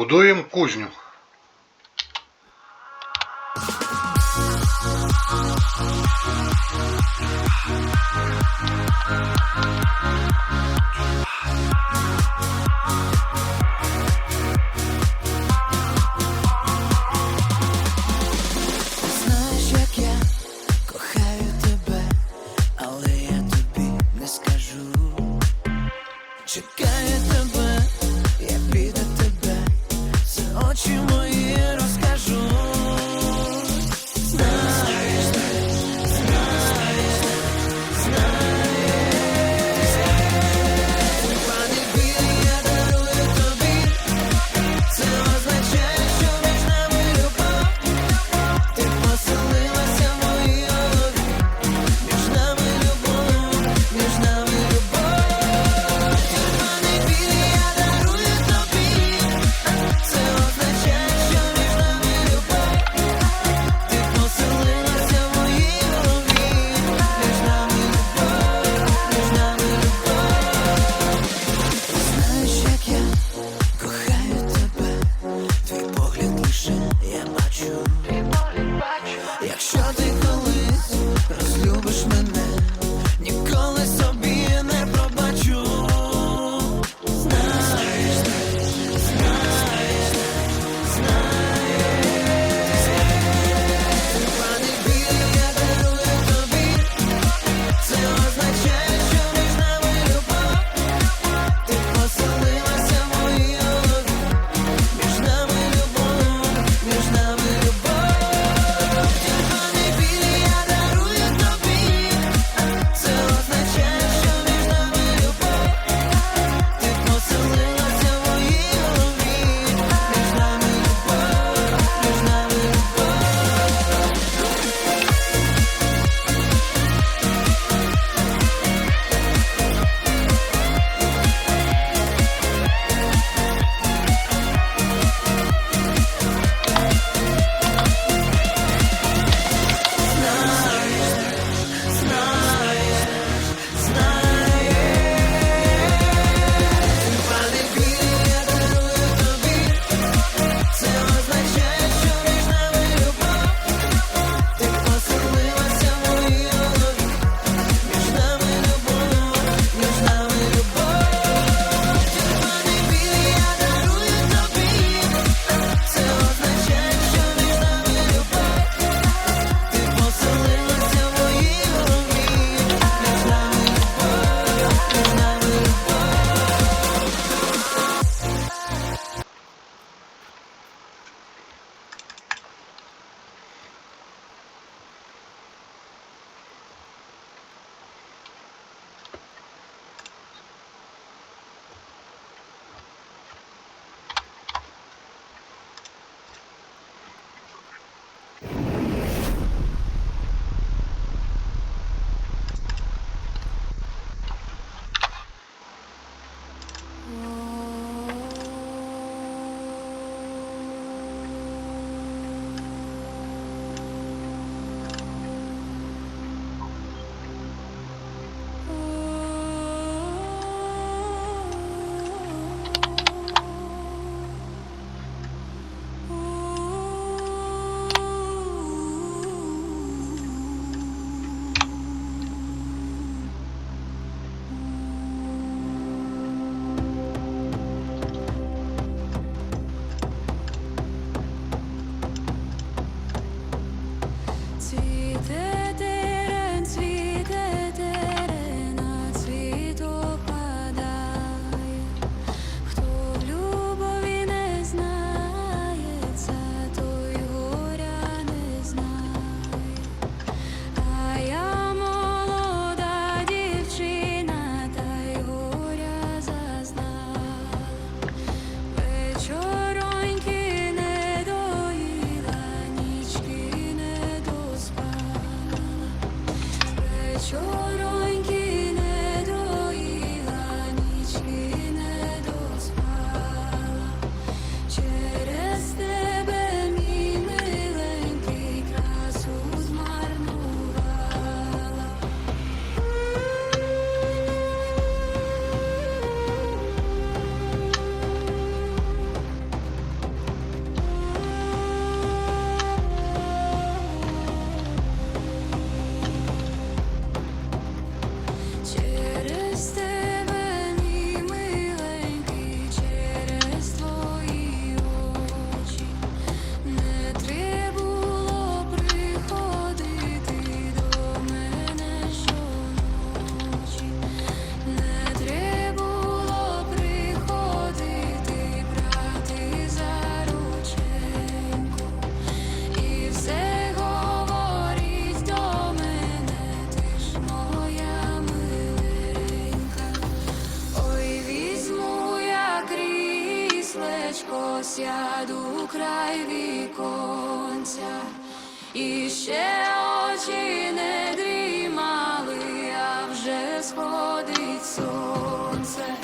Будуємо кузню. Знаєш, сонечко сяду край віконця, і ще очі не дрімали, а вже сходить сонце.